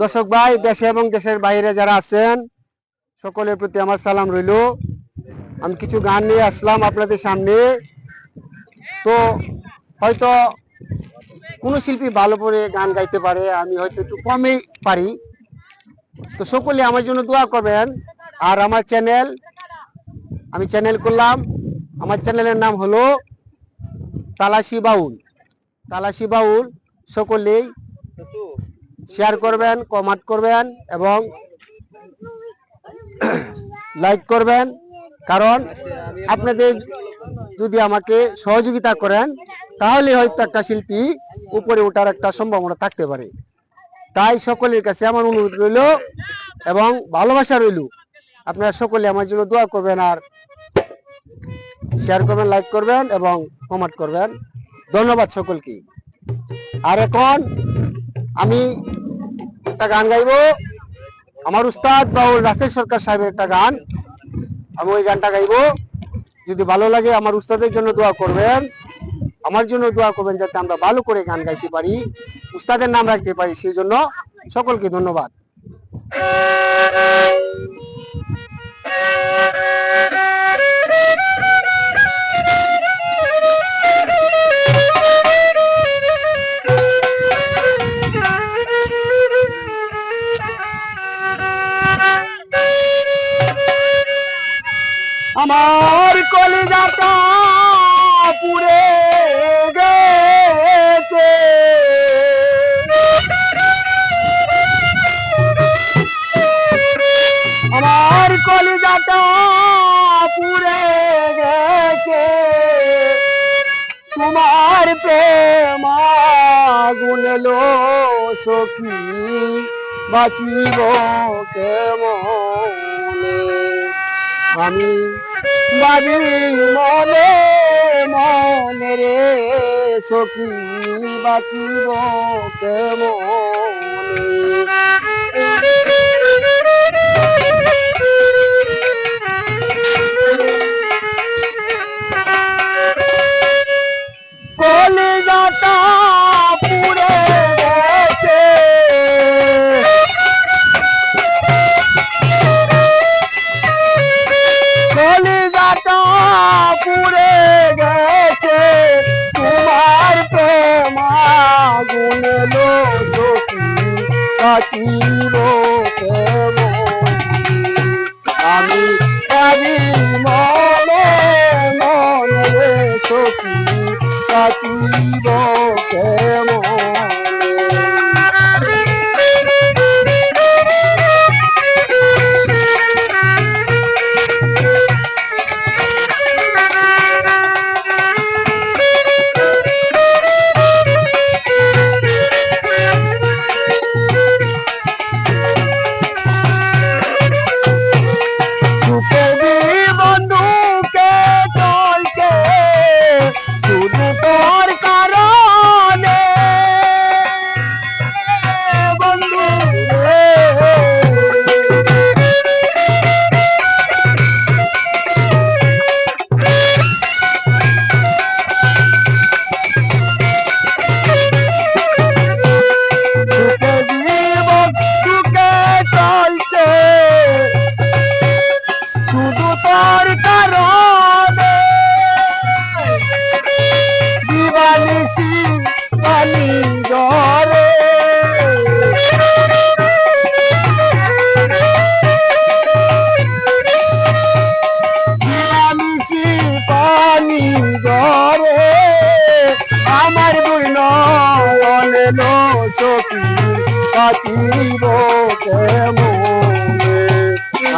দর্শক ভাই, দেশে এবং দেশের বাইরে যারা আছেন, সকলের প্রতি আমার সালাম রইল। আমি কিছু গান নিয়ে আসলাম আপনাদের সামনে। তো হয়তো কোনো শিল্পী ভালো করে গান গাইতে পারে, আমি হয়তো একটু কমই পারি। তো সকলে আমার জন্য দোয়া করবেন। আর আমার চ্যানেল, আমি চ্যানেল করলাম, আমার চ্যানেলের নাম হলো তালাশি বাউল। তালাশি বাউল, সকলেই শেয়ার করবেন কমেন্ট করবেন এবং লাইক করবেন। কারণ আপনাদের যদি আমাকে সহযোগিতা করেন, তাহলে হয়তো একটা শিল্পী উপরে ওঠার একটা সম্ভাবনা থাকতে পারে। তাই সকলের কাছে আমার অনুরোধ রইল এবং ভালোবাসা রইল। আপনারা সকলে আমার জন্য দোয়া করবেন আর শেয়ার করবেন লাইক করবেন এবং কমেন্ট করবেন। ধন্যবাদ সকলকে। আর এখন আমি একটা গান গাইবো। আমার উস্তাদ বাউল রাসেল সরকার সাহেবের একটা গান। আমি ওই গানটা গাইবো। যদি ভালো লাগে আমার উস্তাদের জন্য দোয়া করবেন। আমার জন্য দোয়া করবেন যাতে আমরা ভালো করে গান গাইতে পারি, উস্তাদের নাম রাখতে পারি, সেই জন্য সকলকে ধন্যবাদ। আমার কলিজাটা পুড়ে গেছে। আমার কলিজাটা পুড়ে গেছে। তোমার প্রেম গুনলো সখী বাঁচিব কেমনে? আমি ভাবি মনে মনে রে সখী বাঁচিব কলিজাটা আমি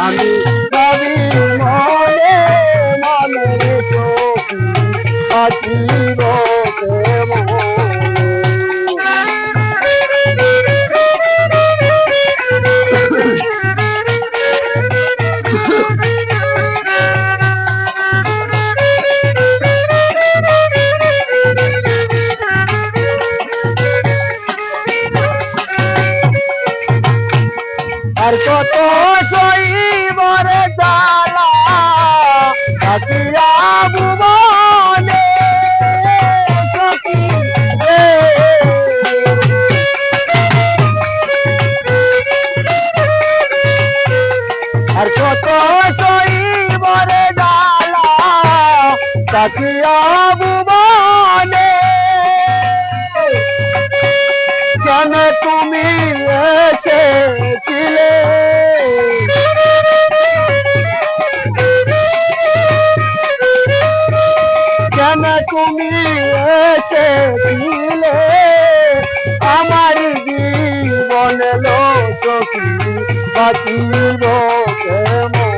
আমি মনে মনে আর কত সইবরে জালা থাকিয়া ভুবনে আর কত সইবরে জালা থাকিয়া ভুবনে। কেন তুমি এসে বাঁচিব কেমন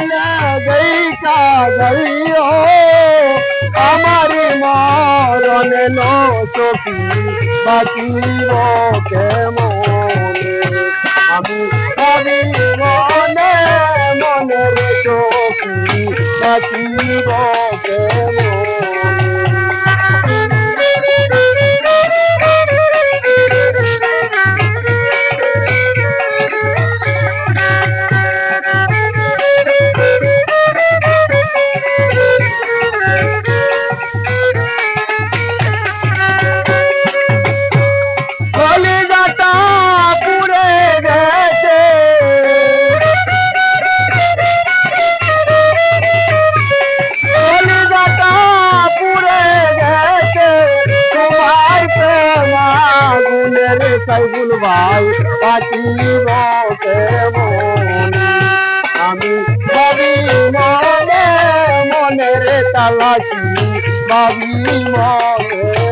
রইয়া গই কাগলিও আমার মরণ নো সখী বাঁচিব আমি আমি মনে মনে সখী বাঁচিব বন্ধুর আমি ভাবি মনে মনের তালাশি ভাবি মনে